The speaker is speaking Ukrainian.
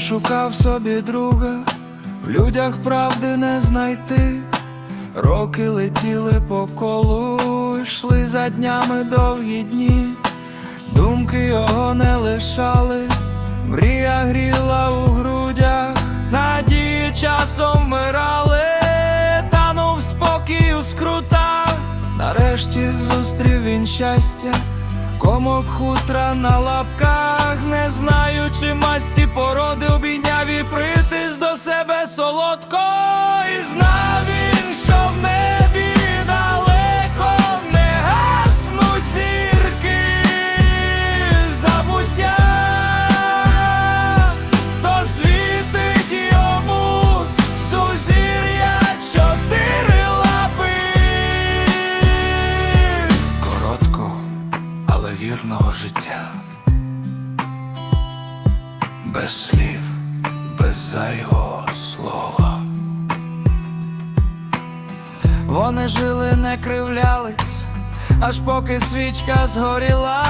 шукав собі друга, в людях правди не знайти. Роки летіли по колу, йшли за днями довгі дні, думки його не лишали, мрія гріла у грудях, надії часом вмирали, танув спокій у скрутах, нарешті зустрів він щастя, комок хутра на лапках, знаючи масті породи, обійняв і притис до себе солодко, і знав він, що в небі далеко не гаснуть зірки забуття, то світить йому сузір'я чотири лапи. Короткого, але вірного життя. Без слів, без зайвого слова. Вони жили, не кривлялись, аж поки свічка згоріла,